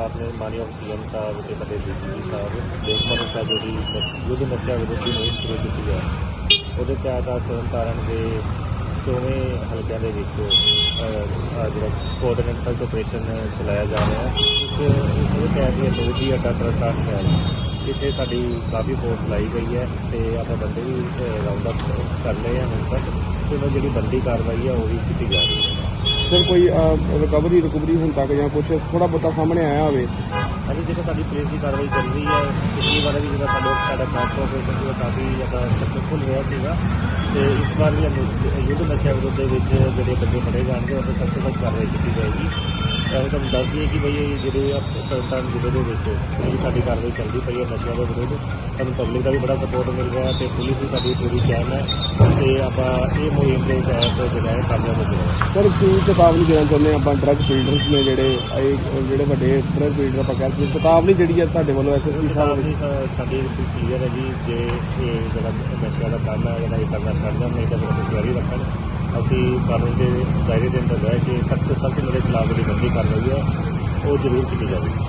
ਆਪਣੇ ਮਾਨਯੋਗ ਸੀਐਮ ਸਾਹਿਬ ਤੇ ਸਾਡੇ ਡੀਜੀਪੀ ਸਾਹਿਬ ਦੇਖਮਨ ਸਾਹਿਬ ਜਿਹੜੀ ਯੁੱਧ ਨਸ਼ਾ ਵਿਰੋਧੀ ਮੁਹਿੰਮ ਸ਼ੁਰੂ ਕੀਤੀ ਹੈ। ਉਹਦੇ ਤਹਿਤ ਅੱਜ ਤਰਨਤਾਰਨ ਦੇ ਚੌਵੇਂ ਹਲਕਿਆਂ ਦੇ ਵਿੱਚ ਜਿਹੜਾ ਕੋਆਰਡੀਨੇਟ ਸਰਚ ਆਪਰੇਸ਼ਨ ਚਲਾਇਆ ਜਾ ਰਿਹਾ ਹੈ ਇਸ ਉਹਦੇ ਤਹਿਤ ਇਹ ਲੋਧੀ ਅੱਡਾ ਤਰਨਤਾਰਨ ਹੈ। ਜਿੱਥੇ ਸਾਡੀ ਕਾਫੀ ਫੋਰਸ ਲਾਈ ਗਈ ਹੈ ਤੇ ਆਪਾਂ ਬੰਦੇ ਵੀ ਰਾਉਂਡ ਅਪ ਕਰ ਲਏ ਹਨ ਹੁਣ ਤੱਕ। ਤੇ ਉਹਨਾਂ ਜਿਹੜੀ ਬੰਦੀ ਕਾਰਵਾਈ ਹੈ ਉਹ ਵੀ ਕੀਤੀ ਜਾ ਰਹੀ ਹੈ। ਸਰ ਕੋਈ ਰਿਕਵਰੀ ਰਿਕਵਰੀ ਹੁਣ ਤੱਕ ਜਾਂ ਕੁਝ ਥੋੜਾ ਬਹੁਤਾ ਸਾਹਮਣੇ ਆਇਆ ਹੋਵੇ। ਅਜੇ ਜਿਹੜਾ ਸਾਡੀ ਪੁਲਿਸ ਦੀ ਕਾਰਵਾਈ ਚੱਲ ਰਹੀ ਹੈ। ਪਿਛਲੀ ਵਾਰ ਵੀ ਜਿਹੜਾ ਸਾਡਾ ਸਾਡਾ ਟ੍ਰਾਂਸਪੋਰਟ ਆਪਰੇਸ਼ਨ ਸੀ ਉਹ ਕਾਫੀ ਜ਼ਿਆਦਾ ਸਕਸੈਸਫੁਲ ਹੋਇਆ ਸੀਗਾ। ਤੇ ਇਸ ਵਾਰ ਵੀ ਸਾਨੂੰ ਯੁੱਧ ਨਸ਼ਾ ਵਿਰੁੱਧ ਦੇ ਵਿੱਚ ਜਿਹੜੇ ਬੰਦੇ ਫੜੇ ਜਾਣਗੇ ਉਹ ਸਭ ਤੋਂ ਵੱਧ ਕਾਰਵਾਈ ਕੀਤੀ ਜਾਏਗੀ। ਇਹ ਤੁਹਾਨੂੰ ਦੱਸ ਦਈਏ ਕਿ ਬਈ ਇਹ ਜਿਹੜੇ ਤਰਨਤਾਰਨ ਜ਼ਿਲ੍ਹੇ ਦੇ ਵਿੱਚ ਜਿਹੜੀ ਸਾਡੀ ਕਾਰਵਾਈ ਚੱਲਦੀ ਪਈ ਹੈ ਨਸ਼ਿਆਂ ਦੇ ਵਿਰੁੱਧ, ਸਾਨੂੰ ਪਬਲਿਕ ਦਾ ਵੀ ਬੜਾ ਸਪੋਰਟ ਮਿਲ ਰਿਹਾ ਹੈ ਤੇ ਪੁਲਿਸ ਵੀ ਸਾਡੀ ਪੂਰੀ ਕਾਇਮ ਹੈ। ਤੇ ਆਪਾਂ ਇਹ ਮੁਹਿੰਮ ਦੇ ਤਹਿਤ ਜਿਹੜਾ ਹੈ ਕਾਮਯਾਬ ਹੋ ਸਰ ਕੀ ਚੇਤਾਵਨੀ ਦੇਣਾ ਚਾਹੁੰਦੇ ਆਪਾਂ ਡਰੱਗ ਫੀਲਡਰਸ ਨੇ ਜਿਹੜੇ ਇਹ ਜਿਹੜੇ ਵੱਡੇ ਡਰੱਗ ਫੀਲਡਰ ਆਪਾਂ ਕਹਿ ਸਕਦੇ ਚੇਤਾਵਨੀ ਜਿਹੜੀ ਹੈ ਤੁਹਾਡੇ ਵੱਲੋਂ ਐਸਐਸਪੀ ਸਾਹਿਬ ਸਾਡੀ ਸਾਡੀ ਕਲੀਅਰ ਹੈ ਜੀ ਜੇ ਇਹ ਜਿਹੜਾ ਨਸ਼ਿਆਂ ਦਾ ਕੰਮ ਹੈ ਜਿਹੜਾ ਇਹ ਕਰਨਾ ਛੱਡ ਜਾਣ ਨਹੀਂ ਤਾਂ ਅਸੀਂ ਤਿਆਰੀ ਰੱਖਣ ਅਸੀਂ ਕਾਨੂੰਨ ਦੇ ਦਾਇਰੇ ਦੇ ਅੰਦਰ ਰਹਿ ਕੇ ਸਖਤ ਸਖਤ ਮੇਰੇ ਖਿਲਾਫ ਜਿਹੜੀ ਬੰਦੀ ਕਰ ਰਹੀ ਹੈ ਉਹ ਜ਼ਰੂਰ ਕੀਤੀ ਜਾਵੇਗੀ।